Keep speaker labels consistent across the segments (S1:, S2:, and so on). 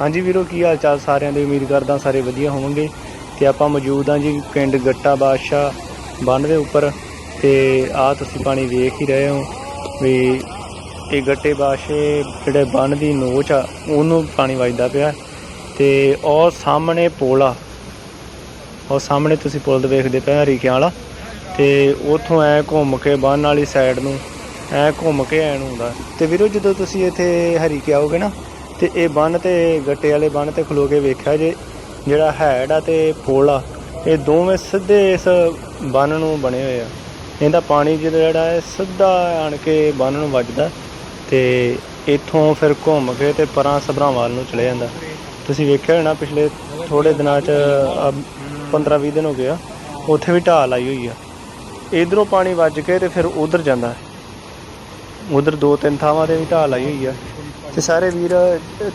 S1: ਹਾਂਜੀ ਵੀਰੋ, ਕੀ ਹਾਲ ਚਾਲ ਸਾਰਿਆਂ ਦੇ? ਉਮੀਦ ਕਰਦਾ ਸਾਰੇ ਵਧੀਆ ਹੋਵੋਗੇ। ਤੇ ਆਪਾਂ ਮੌਜੂਦ ਹਾਂ ਜੀ ਪਿੰਡ ਗੱਟਾ ਬਾਦਸ਼ਾਹ ਬੰਨ ਦੇ ਉੱਪਰ। ਤੇ ਆ ਤੁਸੀਂ ਪਾਣੀ ਵੇਖ ਹੀ ਰਹੇ ਹੋ ਵੀ ਇਹ ਗੱਟੇ ਬਾਦਸ਼ਾਹ ਜਿਹੜੇ ਬੰਨ ਦੀ ਨੋਚ ਆ, ਉਹਨੂੰ ਪਾਣੀ ਵੱਜਦਾ ਪਿਆ। ਤੇ ਉਹ ਸਾਹਮਣੇ ਪੁਲ ਆ। ਉਹ ਸਾਹਮਣੇ ਤੁਸੀਂ ਪੁਲ ਦੇ ਵੇਖਦੇ ਪਏ ਹਰੀਕਿਆਂ ਵਾਲਾ ਤੇ ਉਥੋਂ ਐ ਘੁੰਮ ਕੇ ਬੰਨ ਵਾਲੀ ਸਾਈਡ ਨੂੰ, ਐ ਘੁੰਮ ਕੇ ਐ ਨੂੰ ਹੁੰਦਾ। ਤੇ ਵੀਰੋ, ਜਦੋਂ ਤੁਸੀਂ ਇੱਥੇ ਹਰੀਕੇ ਆਓਗੇ ਨਾ ਤੇ ਇਹ ਬੰਨ ਤੇ ਗੱਟੇ ਵਾਲੇ ਬੰਨ ਤੇ ਖਲੋ ਕੇ ਵੇਖਿਆ ਜੇ ਜਿਹੜਾ ਹੈਡ ਆ ਤੇ ਪੁਲ ਆ, ਇਹ ਦੋਵੇਂ ਸਿੱਧੇ ਇਸ ਬੰਨ ਨੂੰ ਬਣੇ ਹੋਏ ਆ। ਇਹਦਾ ਪਾਣੀ ਜਿਹੜਾ ਜਿਹੜਾ ਹੈ, ਸਿੱਧਾ ਆਣ ਕੇ ਬੰਨ ਨੂੰ ਵੱਜਦਾ ਤੇ ਇੱਥੋਂ ਫਿਰ ਘੁੰਮ ਕੇ ਤੇ ਪਰਾਂ ਸਭਰਾਵਾਲ ਨੂੰ ਚਲੇ ਜਾਂਦਾ। ਤੁਸੀਂ ਵੇਖਿਆ ਹੋਣਾ ਪਿਛਲੇ ਥੋੜੇ ਦਿਨਾਂ 'ਚ 15-20 ਦਿਨ ਹੋ ਗਏ ਆ, ਉੱਥੇ ਵੀ ਢਾਲ ਆਈ ਹੋਈ ਆ। ਇਧਰੋਂ ਪਾਣੀ ਵੱਜ ਕੇ ਤੇ ਫਿਰ ਉਧਰ ਜਾਂਦਾ ਉਧਰ ਦੋ ਤਿੰਨ ਥਾਵਾਂ ਤੇ ਵੀ ਢਾਲ ਆਈ ਹੋਈ ਆ। ਤੇ ਸਾਰੇ ਵੀਰ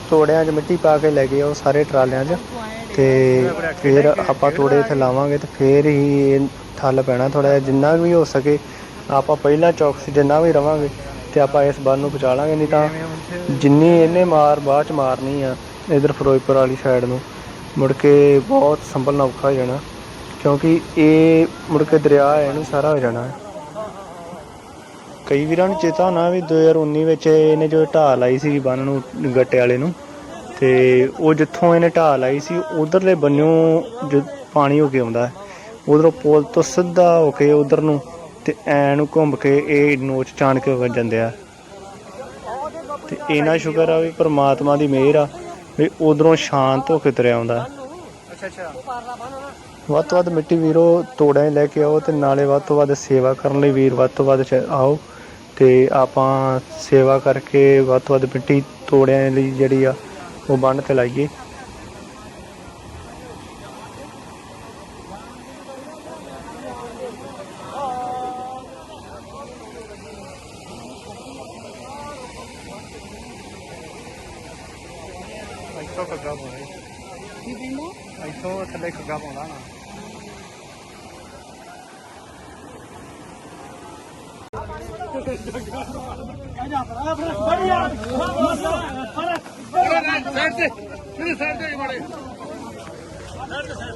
S1: ਤੋੜਿਆਂ 'ਚ ਮਿੱਟੀ ਪਾ ਕੇ ਲੈ ਗਏ ਆ ਉਹ ਸਾਰੇ ਟਰਾਲਿਆਂ 'ਚ। ਤੇ ਫਿਰ ਆਪਾਂ ਤੋੜੇ ਇੱਥੇ ਲਾਵਾਂਗੇ ਤੇ ਫਿਰ ਹੀ ਇਹ ਠੱਲ ਪੈਣਾ ਥੋੜਾ ਜਿਹਾ, ਜਿੰਨਾ ਵੀ ਹੋ ਸਕੇ। ਆਪਾਂ ਪਹਿਲਾਂ ਚੌਕਸੀ ਜਿੰਨਾ ਵੀ ਰਵਾਂਗੇ ਤੇ ਆਪਾਂ ਇਸ ਬੰਨ ਨੂੰ ਬਚਾ ਲਾਂਗੇ, ਨਹੀਂ ਤਾਂ ਜਿੰਨੀ ਇਹਨੇ ਮਾਰ ਬਾਅਦ ਚ ਮਾਰਨੀ ਆ ਇਧਰ ਫਿਰੋਜ਼ਪੁਰ ਵਾਲੀ ਸਾਈਡ ਨੂੰ, ਮੁੜ ਕੇ ਬਹੁਤ ਸੰਭਲਣਾ ਔਖਾ ਹੋ ਜਾਣਾ। ਕਿਉਂਕਿ ਇਹ ਮੁੜ ਕੇ ਦਰਿਆ ਹੈ, ਇਹਨੂੰ ਸਾਰਾ ਹੋ ਜਾਣਾ। ਕਈ ਵੀਰਾਂ ਨੂੰ ਚੇਤਾ ਹੋਣਾ ਵੀ 2019 ਵਿੱਚ ਇਹਨੇ ਜੋ ਢਾਹ ਲਾਈ ਸੀ ਬੰਨ ਨੂੰ, ਗੱਟੇ ਵਾਲੇ ਨੂੰ, ਤੇ ਉਹ ਜਿੱਥੋਂ ਇਹਨੇ ਢਾਹ ਲਾਈ ਸੀ, ਉਧਰਲੇ ਬੰਨਿਓ ਜੋ ਪਾਣੀ ਹੋ ਕੇ ਆਉਂਦਾ ਹੈ ਉਧਰੋਂ ਪੁਲ ਤੋਂ ਸਿੱਧਾ ਹੋ ਕੇ ਉਧਰ ਨੂੰ, ਤੇ ਐ ਨੂੰ ਘੁੰਮ ਕੇ ਇਹ ਨੋਚ ਚਾਣ ਕੇ ਵੱਜ ਜਾਂਦੇ ਆ। ਤੇ ਇਹਨਾਂ ਸ਼ੁਕਰ ਆ ਵੀ ਪ੍ਰਮਾਤਮਾ ਦੀ ਮਿਹਰ ਆ, ਵੀ ਉਧਰੋਂ ਸ਼ਾਂਤ ਹੋ ਕੇ ਤੁਰਿਆ ਆਉਂਦਾ।
S2: ਅੱਛਾ ਅੱਛਾ
S1: ਵੱਧ ਤੋਂ ਵੱਧ ਮਿੱਟੀ ਵੀਰੋ, ਤੋੜਾਂ ਲੈ ਕੇ ਆਓ ਤੇ ਨਾਲੇ ਵੱਧ ਤੋਂ ਵੱਧ ਸੇਵਾ ਕਰਨ ਲਈ ਵੀਰ, ਵੱਧ ਤੋਂ ਵੱਧ ਆਓ। ਤੇ ਆਪਾਂ ਸੇਵਾ ਕਰਕੇ ਵੱਧ ਤੋਂ ਵੱਧ ਮਿੱਟੀ ਤੋੜਿਆਂ ਲਈ ਜਿਹੜੀ ਆ ਉਹ ਬੰਨ ਤੇ ਲਾਈਏ।
S2: ਇੱਥੋਂ ਕੱਗਾ ਪਾਉਣਾ। ਇੱਥੋਂ ਥੱਲੇ ਕੱਗਾ ਪਾਉਣਾ ਨਾ।
S3: ਸਾਈਡ ਤੇ ਕਿਹਦੇ ਸਾਈਡ ਤੇ ਮਾੜੇ ਸਾਈਡ ਤੇ ਸਾਈਡ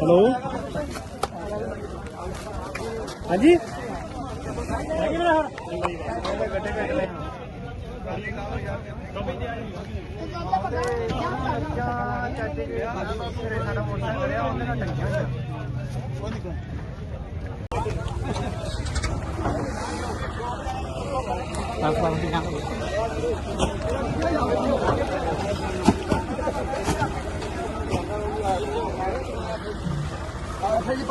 S3: हेलो
S1: हाँ Terima kasih. ਹਾਂਜੀ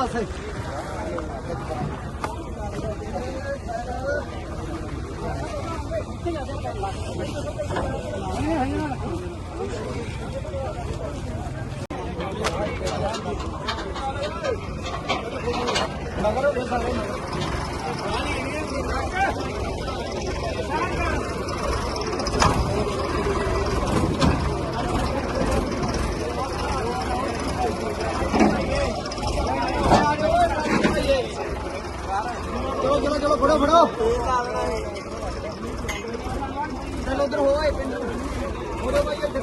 S2: ਚਲੋ ਚਲੋ ਚਲੋ ਫੜੋ ਫੜੋ ਚਲੋ ਉਧਰ ਹੋ ਆਏ ਪਿੰਡ। ਫੜੋ ਭਾਈ ਇੱਥੇ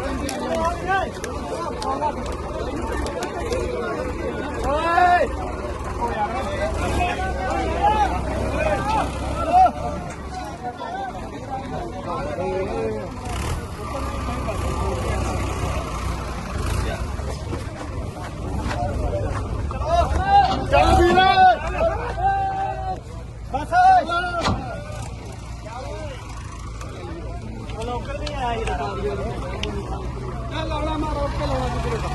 S2: ਲੋਕਰ ਵੀ ਆਇਆ ਜਿਹੜਾ ਕਾਰ ਦੇ ਚੱਲ ਲਾਉਣਾ ਮਾਰ ਰੋਕ ਕੇ ਲਾਉਣਾ ਕਿਧਰੇ ਦਾ